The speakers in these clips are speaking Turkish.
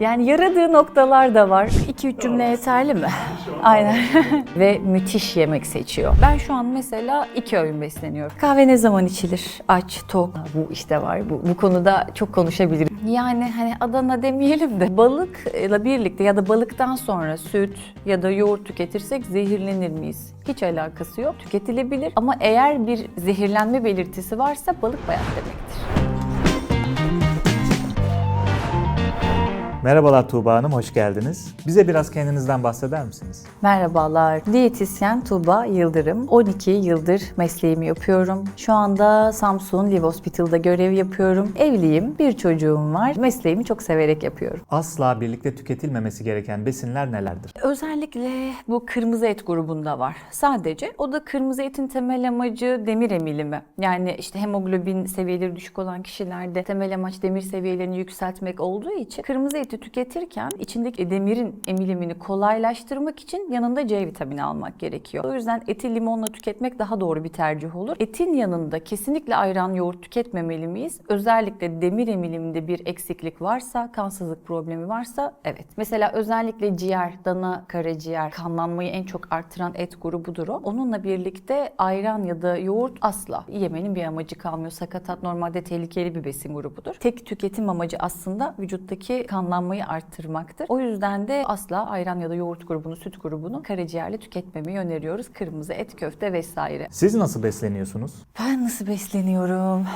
Yani yaradığı noktalar da var. 2-3 cümle yeterli mi? Aynen. Ve müthiş yemek seçiyor. Ben şu an mesela iki öğün besleniyorum. Kahve ne zaman içilir? Aç, tok. Ha, Bu işte var. Bu, bu konuda çok konuşabilirim. Yani hani Adana demeyelim de balıkla birlikte ya da balıktan sonra süt ya da yoğurt tüketirsek zehirlenir miyiz? Hiç alakası yok. Tüketilebilir ama eğer bir zehirlenme belirtisi varsa balık bayat demektir. Merhabalar Tuğba Hanım, hoş geldiniz. Bize biraz kendinizden bahseder misiniz? Merhabalar. Diyetisyen Tuğba Yıldırım. 12 yıldır mesleğimi yapıyorum. Şu anda Samsun Live Hospital'da görev yapıyorum. Evliyim, bir çocuğum var. Mesleğimi çok severek yapıyorum. Asla birlikte tüketilmemesi gereken besinler nelerdir? Özellikle bu kırmızı et grubunda var. Sadece o da kırmızı etin temel amacı demir emilimi. Yani işte hemoglobin seviyeleri düşük olan kişilerde temel amaç demir seviyelerini yükseltmek olduğu için kırmızı eti tüketirken içindeki demirin emilimini kolaylaştırmak için yanında C vitamini almak gerekiyor. O yüzden eti limonla tüketmek daha doğru bir tercih olur. Etin yanında kesinlikle ayran yoğurt tüketmemeli miyiz? Özellikle demir emiliminde bir eksiklik varsa, kansızlık problemi varsa evet. Mesela özellikle ciğer, dana, karaciğer, kanlanmayı en çok artıran et grubudur o. Onunla birlikte ayran ya da yoğurt asla yemenin bir amacı kalmıyor. Sakatat normalde tehlikeli bir besin grubudur. Tek tüketim amacı aslında vücuttaki kanlanmayı arttırmaktır. O yüzden de asla ayran ya da yoğurt grubunu, süt grubunu karaciğerle tüketmemeyi öneriyoruz. Kırmızı et, köfte vesaire. Siz nasıl besleniyorsunuz? Ben nasıl besleniyorum?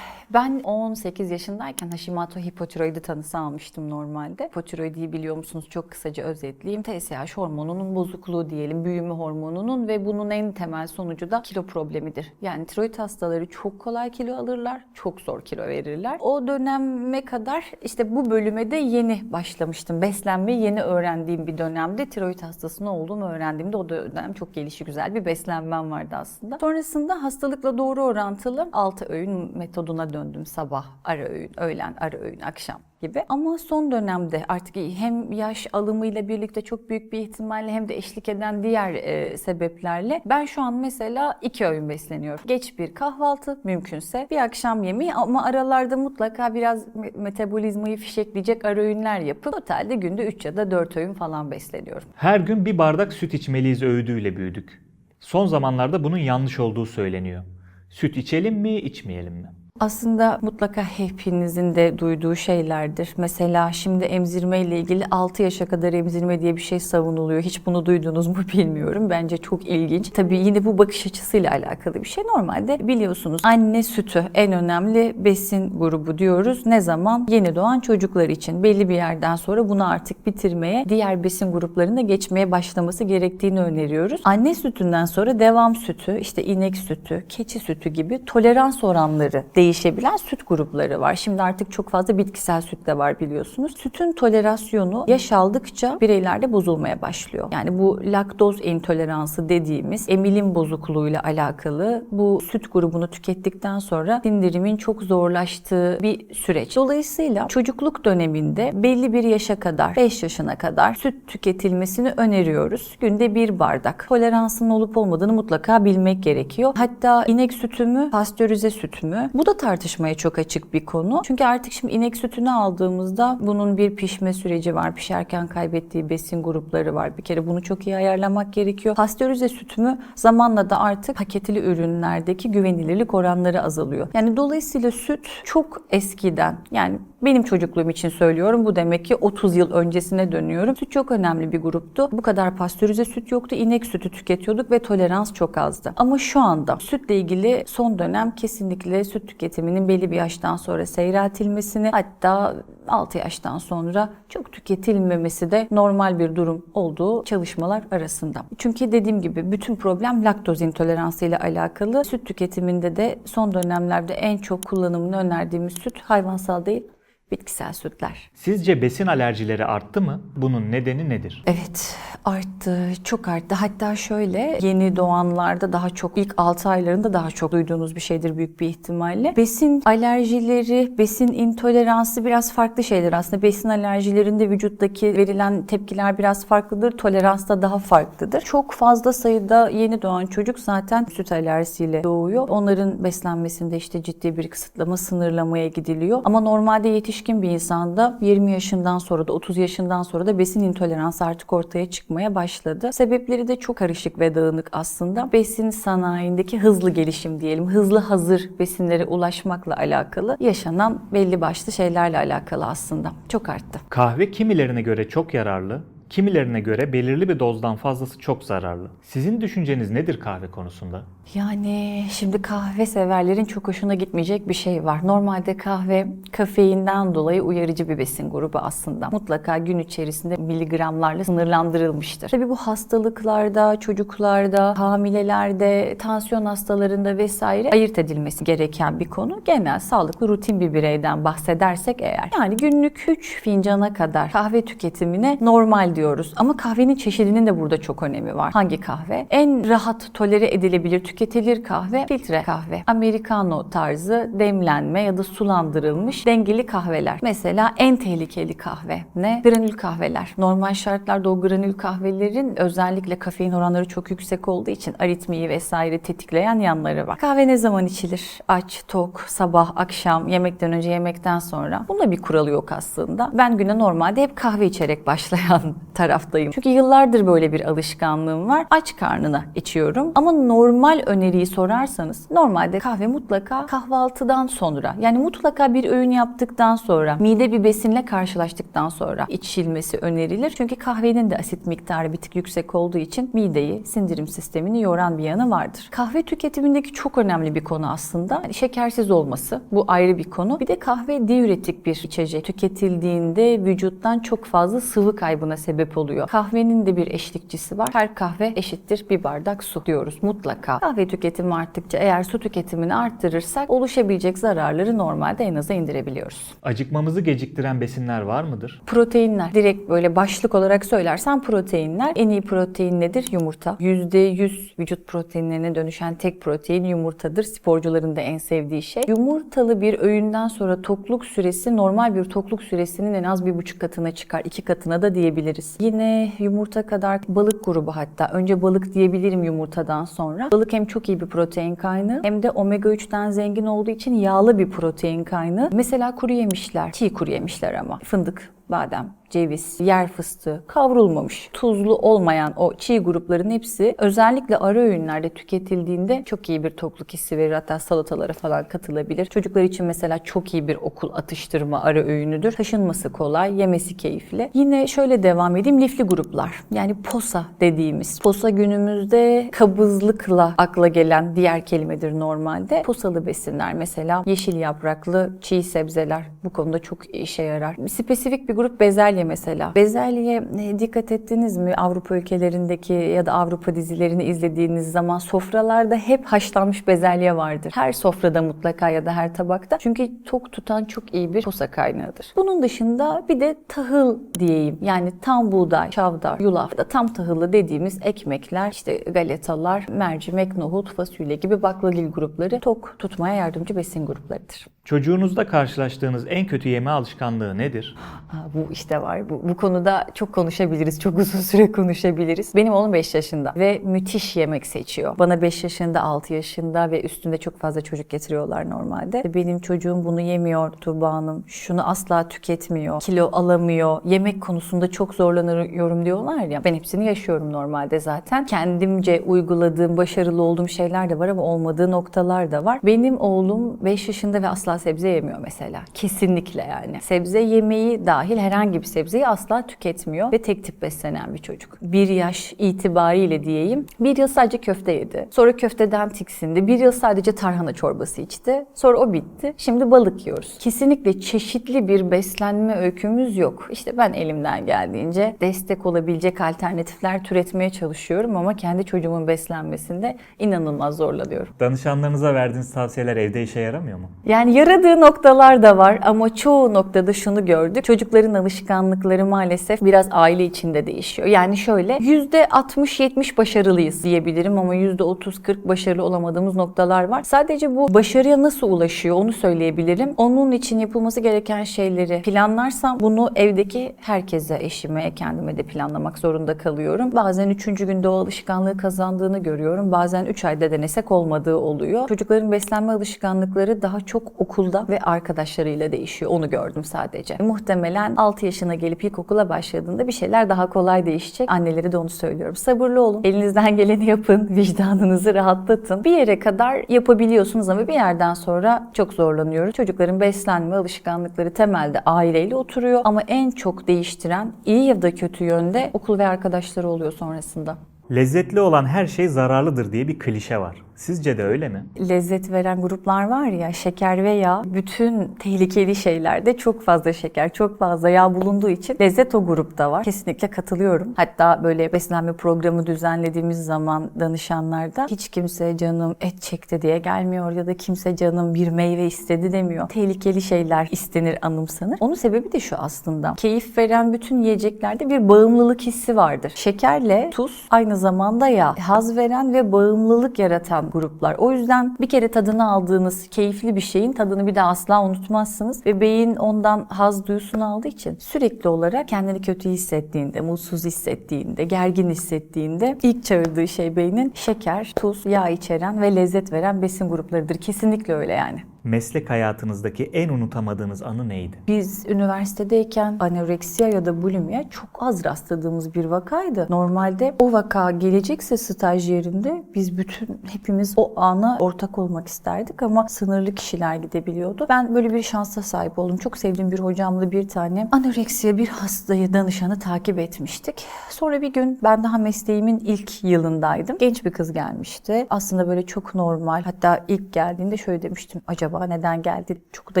Ben 18 yaşındayken Hashimoto hipotiroidi tanısı almıştım normalde. Hipotiroidiyi biliyor musunuz? Çok kısaca özetleyeyim. TSH hormonunun bozukluğu diyelim, büyüme hormonunun ve bunun en temel sonucu da kilo problemidir. Yani tiroid hastaları çok kolay kilo alırlar, çok zor kilo verirler. O döneme kadar işte bu bölüme de yeni başlamıştım. Beslenmeyi yeni öğrendiğim bir dönemde tiroid hastası ne olduğumu öğrendiğimde o dönem çok gelişi güzel bir beslenmem vardı aslında. Sonrasında hastalıkla doğru orantılı 6 öğün metoduna döndüm. Sabah ara öğün, öğlen ara öğün, akşam gibi. Ama son dönemde artık hem yaş alımıyla birlikte çok büyük bir ihtimalle hem de eşlik eden diğer e, sebeplerle ben şu an mesela iki öğün besleniyorum. Geç bir kahvaltı mümkünse bir akşam yemeği ama aralarda mutlaka biraz me- metabolizmayı fişekleyecek ara öğünler yapıp totalde günde 3 ya da 4 öğün falan besleniyorum. Her gün bir bardak süt içmeliyiz öğüdüyle büyüdük. Son zamanlarda bunun yanlış olduğu söyleniyor. Süt içelim mi, içmeyelim mi? Aslında mutlaka hepinizin de duyduğu şeylerdir. Mesela şimdi emzirme ile ilgili 6 yaşa kadar emzirme diye bir şey savunuluyor. Hiç bunu duydunuz mu bilmiyorum. Bence çok ilginç. Tabii yine bu bakış açısıyla alakalı bir şey. Normalde biliyorsunuz anne sütü en önemli besin grubu diyoruz. Ne zaman? Yeni doğan çocuklar için. Belli bir yerden sonra bunu artık bitirmeye, diğer besin gruplarına geçmeye başlaması gerektiğini öneriyoruz. Anne sütünden sonra devam sütü, işte inek sütü, keçi sütü gibi tolerans oranları değişebilen süt grupları var. Şimdi artık çok fazla bitkisel süt de var biliyorsunuz. Sütün tolerasyonu yaş aldıkça bireylerde bozulmaya başlıyor. Yani bu laktoz intoleransı dediğimiz emilim bozukluğuyla alakalı bu süt grubunu tükettikten sonra sindirimin çok zorlaştığı bir süreç. Dolayısıyla çocukluk döneminde belli bir yaşa kadar, 5 yaşına kadar süt tüketilmesini öneriyoruz. Günde bir bardak. Toleransın olup olmadığını mutlaka bilmek gerekiyor. Hatta inek sütü mü, pastörize süt mü? Bu da tartışmaya çok açık bir konu. Çünkü artık şimdi inek sütünü aldığımızda bunun bir pişme süreci var. Pişerken kaybettiği besin grupları var. Bir kere bunu çok iyi ayarlamak gerekiyor. Pastörize süt mü? Zamanla da artık paketli ürünlerdeki güvenilirlik oranları azalıyor. Yani dolayısıyla süt çok eskiden yani benim çocukluğum için söylüyorum. Bu demek ki 30 yıl öncesine dönüyorum. Süt çok önemli bir gruptu. Bu kadar pastörize süt yoktu. İnek sütü tüketiyorduk ve tolerans çok azdı. Ama şu anda sütle ilgili son dönem kesinlikle süt tüketiminin belli bir yaştan sonra seyreltilmesini hatta 6 yaştan sonra çok tüketilmemesi de normal bir durum olduğu çalışmalar arasında. Çünkü dediğim gibi bütün problem laktoz intoleransı ile alakalı. Süt tüketiminde de son dönemlerde en çok kullanımını önerdiğimiz süt hayvansal değil, bitkisel sütler. Sizce besin alerjileri arttı mı? Bunun nedeni nedir? Evet, Arttı, çok arttı. Hatta şöyle yeni doğanlarda daha çok ilk 6 aylarında daha çok duyduğunuz bir şeydir büyük bir ihtimalle. Besin alerjileri, besin intoleransı biraz farklı şeyler aslında. Besin alerjilerinde vücuttaki verilen tepkiler biraz farklıdır. Tolerans da daha farklıdır. Çok fazla sayıda yeni doğan çocuk zaten süt alerjisiyle doğuyor. Onların beslenmesinde işte ciddi bir kısıtlama, sınırlamaya gidiliyor. Ama normalde yetişkin bir insanda 20 yaşından sonra da 30 yaşından sonra da besin intoleransı artık ortaya çıkmaya başladı. Sebepleri de çok karışık ve dağınık aslında. Besin sanayindeki hızlı gelişim diyelim, hızlı hazır besinlere ulaşmakla alakalı yaşanan belli başlı şeylerle alakalı aslında. Çok arttı. Kahve kimilerine göre çok yararlı, kimilerine göre belirli bir dozdan fazlası çok zararlı. Sizin düşünceniz nedir kahve konusunda? Yani şimdi kahve severlerin çok hoşuna gitmeyecek bir şey var. Normalde kahve kafeinden dolayı uyarıcı bir besin grubu aslında. Mutlaka gün içerisinde miligramlarla sınırlandırılmıştır. Tabii bu hastalıklarda, çocuklarda, hamilelerde, tansiyon hastalarında vesaire ayırt edilmesi gereken bir konu. Genel sağlıklı rutin bir bireyden bahsedersek eğer. Yani günlük 3 fincana kadar kahve tüketimine normal diyoruz. Ama kahvenin çeşidinin de burada çok önemi var. Hangi kahve? En rahat tolere edilebilir, tüketilir kahve filtre kahve. Americano tarzı demlenme ya da sulandırılmış dengeli kahveler. Mesela en tehlikeli kahve ne? Granül kahveler. Normal şartlarda o granül kahvelerin özellikle kafein oranları çok yüksek olduğu için aritmiyi vesaire tetikleyen yanları var. Kahve ne zaman içilir? Aç, tok, sabah, akşam, yemekten önce, yemekten sonra. Bunda bir kuralı yok aslında. Ben güne normalde hep kahve içerek başlayan taraftayım. Çünkü yıllardır böyle bir alışkanlığım var. Aç karnına içiyorum. Ama normal öneriyi sorarsanız normalde kahve mutlaka kahvaltıdan sonra yani mutlaka bir öğün yaptıktan sonra mide bir besinle karşılaştıktan sonra içilmesi önerilir. Çünkü kahvenin de asit miktarı bir tık yüksek olduğu için mideyi, sindirim sistemini yoran bir yanı vardır. Kahve tüketimindeki çok önemli bir konu aslında. Yani şekersiz olması bu ayrı bir konu. Bir de kahve diüretik bir içecek. Tüketildiğinde vücuttan çok fazla sıvı kaybına sebep oluyor. Kahvenin de bir eşlikçisi var. Her kahve eşittir bir bardak su diyoruz mutlaka. Kahve tüketimi arttıkça eğer su tüketimini arttırırsak oluşabilecek zararları normalde en aza indirebiliyoruz. Acıkmamızı geciktiren besinler var mıdır? Proteinler. Direkt böyle başlık olarak söylersem proteinler. En iyi protein nedir? Yumurta. %100 vücut proteinlerine dönüşen tek protein yumurtadır. Sporcuların da en sevdiği şey. Yumurtalı bir öğünden sonra tokluk süresi normal bir tokluk süresinin en az bir buçuk katına çıkar. iki katına da diyebiliriz. Yine yumurta kadar balık grubu hatta. Önce balık diyebilirim yumurtadan sonra. Balık hem çok iyi bir protein kaynağı hem de omega 3'ten zengin olduğu için yağlı bir protein kaynağı. Mesela kuru yemişler, çiğ kuru yemişler ama fındık, badem, ceviz, yer fıstığı, kavrulmamış, tuzlu olmayan o çiğ grupların hepsi özellikle ara öğünlerde tüketildiğinde çok iyi bir tokluk hissi verir. Hatta salatalara falan katılabilir. Çocuklar için mesela çok iyi bir okul atıştırma ara öğünüdür. Taşınması kolay, yemesi keyifli. Yine şöyle devam edeyim. Lifli gruplar. Yani posa dediğimiz. Posa günümüzde kabızlıkla akla gelen diğer kelimedir normalde. Posalı besinler mesela yeşil yapraklı çiğ sebzeler bu konuda çok işe yarar. Spesifik bir grup bezelye mesela. Bezelyeye e, dikkat ettiniz mi? Avrupa ülkelerindeki ya da Avrupa dizilerini izlediğiniz zaman sofralarda hep haşlanmış bezelye vardır. Her sofrada mutlaka ya da her tabakta. Çünkü tok tutan çok iyi bir posa kaynağıdır. Bunun dışında bir de tahıl diyeyim. Yani tam buğday, çavdar, yulaf da tam tahıllı dediğimiz ekmekler, işte galetalar, mercimek, nohut, fasulye gibi baklagil grupları tok tutmaya yardımcı besin gruplarıdır. Çocuğunuzda karşılaştığınız en kötü yeme alışkanlığı nedir? Aa, bu işte var. Bu, bu konuda çok konuşabiliriz. Çok uzun süre konuşabiliriz. Benim oğlum 5 yaşında ve müthiş yemek seçiyor. Bana 5 yaşında, 6 yaşında ve üstünde çok fazla çocuk getiriyorlar normalde. Benim çocuğum bunu yemiyor Tuğba Hanım. Şunu asla tüketmiyor. Kilo alamıyor. Yemek konusunda çok zorlanıyorum diyorlar ya. Ben hepsini yaşıyorum normalde zaten. Kendimce uyguladığım, başarılı olduğum şeyler de var ama olmadığı noktalar da var. Benim oğlum 5 yaşında ve asla sebze yemiyor mesela. Kesinlikle yani. Sebze yemeği dahil herhangi bir sebzeyi asla tüketmiyor ve tek tip beslenen bir çocuk. Bir yaş itibariyle diyeyim. Bir yıl sadece köfte yedi. Sonra köfteden tiksindi. Bir yıl sadece tarhana çorbası içti. Sonra o bitti. Şimdi balık yiyoruz. Kesinlikle çeşitli bir beslenme öykümüz yok. İşte ben elimden geldiğince destek olabilecek alternatifler türetmeye çalışıyorum ama kendi çocuğumun beslenmesinde inanılmaz zorlanıyorum. Danışanlarınıza verdiğiniz tavsiyeler evde işe yaramıyor mu? Yani yaradığı noktalar da var ama çoğu noktada şunu gördük. Çocukların alışkanlığı alışkanlıkları maalesef biraz aile içinde değişiyor. Yani şöyle %60-70 başarılıyız diyebilirim ama %30-40 başarılı olamadığımız noktalar var. Sadece bu başarıya nasıl ulaşıyor onu söyleyebilirim. Onun için yapılması gereken şeyleri planlarsam bunu evdeki herkese, eşime, kendime de planlamak zorunda kalıyorum. Bazen üçüncü günde o alışkanlığı kazandığını görüyorum. Bazen üç ayda denesek olmadığı oluyor. Çocukların beslenme alışkanlıkları daha çok okulda ve arkadaşlarıyla değişiyor. Onu gördüm sadece. Muhtemelen 6 yaşına gelip ilkokula başladığında bir şeyler daha kolay değişecek. Annelere de onu söylüyorum. Sabırlı olun. Elinizden geleni yapın. Vicdanınızı rahatlatın. Bir yere kadar yapabiliyorsunuz ama bir yerden sonra çok zorlanıyoruz. Çocukların beslenme alışkanlıkları temelde aileyle oturuyor ama en çok değiştiren iyi ya da kötü yönde okul ve arkadaşları oluyor sonrasında. Lezzetli olan her şey zararlıdır diye bir klişe var. Sizce de öyle mi? lezzet veren gruplar var ya şeker ve yağ bütün tehlikeli şeylerde çok fazla şeker çok fazla yağ bulunduğu için lezzet o grupta var. Kesinlikle katılıyorum. Hatta böyle beslenme programı düzenlediğimiz zaman danışanlarda hiç kimse canım et çekti diye gelmiyor ya da kimse canım bir meyve istedi demiyor. Tehlikeli şeyler istenir anımsanır. Onun sebebi de şu aslında. Keyif veren bütün yiyeceklerde bir bağımlılık hissi vardır. Şekerle tuz aynı zamanda yağ. Haz veren ve bağımlılık yaratan gruplar. O yüzden bir kere tadını aldığınız keyifli bir şeyin tadını bir daha asla unutmazsınız ve beyin ondan haz duyusunu aldığı için sürekli olarak kendini kötü hissettiğinde, mutsuz hissettiğinde, gergin hissettiğinde ilk çağırdığı şey beynin şeker, tuz, yağ içeren ve lezzet veren besin gruplarıdır. Kesinlikle öyle yani. Meslek hayatınızdaki en unutamadığınız anı neydi? Biz üniversitedeyken anoreksiya ya da bulimia çok az rastladığımız bir vakaydı. Normalde o vaka gelecekse staj yerinde biz bütün hepimiz o ana ortak olmak isterdik ama sınırlı kişiler gidebiliyordu. Ben böyle bir şansa sahip oldum. Çok sevdiğim bir hocamla bir tane anoreksiya bir hastayı danışanı takip etmiştik. Sonra bir gün ben daha mesleğimin ilk yılındaydım. Genç bir kız gelmişti. Aslında böyle çok normal. Hatta ilk geldiğinde şöyle demiştim. Acaba neden geldi? Çok da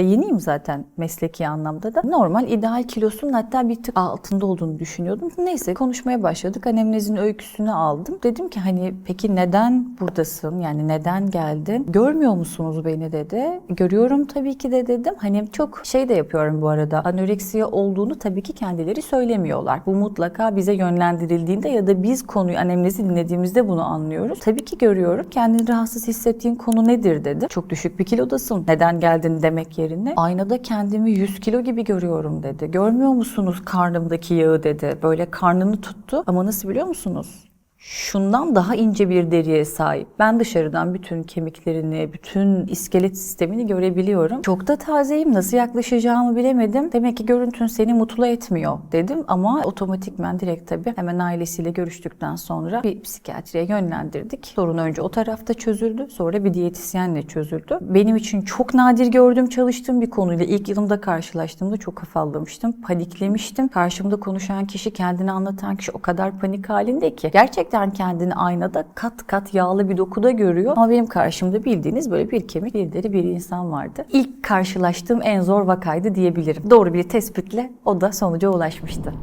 yeniyim zaten mesleki anlamda da. Normal ideal kilosunun hatta bir tık altında olduğunu düşünüyordum. Neyse konuşmaya başladık. Anemnezin öyküsünü aldım. Dedim ki hani peki neden buradasın? Yani neden geldin? Görmüyor musunuz beni dedi. Görüyorum tabii ki de dedim. Hani çok şey de yapıyorum bu arada. Anoreksiya olduğunu tabii ki kendileri söylemiyorlar. Bu mutlaka bize yönlendirildiğinde ya da biz konuyu anemnezi dinlediğimizde bunu anlıyoruz. Tabii ki görüyorum. Kendini rahatsız hissettiğin konu nedir dedim. Çok düşük bir kilodasın. Neden geldin demek yerine. Aynada kendimi 100 kilo gibi görüyorum dedi. Görmüyor musunuz karnımdaki yağı dedi. Böyle karnını tuttu. Ama nasıl biliyor musunuz? Şundan daha ince bir deriye sahip. Ben dışarıdan bütün kemiklerini, bütün iskelet sistemini görebiliyorum. Çok da tazeyim. Nasıl yaklaşacağımı bilemedim. Demek ki görüntün seni mutlu etmiyor dedim ama otomatikmen direkt tabii hemen ailesiyle görüştükten sonra bir psikiyatriye yönlendirdik. Sorun önce o tarafta çözüldü. Sonra bir diyetisyenle çözüldü. Benim için çok nadir gördüğüm, çalıştığım bir konuyla ilk yılımda karşılaştığımda çok afallamıştım. Paniklemiştim. Karşımda konuşan kişi, kendini anlatan kişi o kadar panik halinde ki. Gerçekten kendini aynada kat kat yağlı bir dokuda görüyor. Ama benim karşımda bildiğiniz böyle bir kemik, bir deri bir insan vardı. İlk karşılaştığım en zor vakaydı diyebilirim. Doğru bir tespitle o da sonuca ulaşmıştı.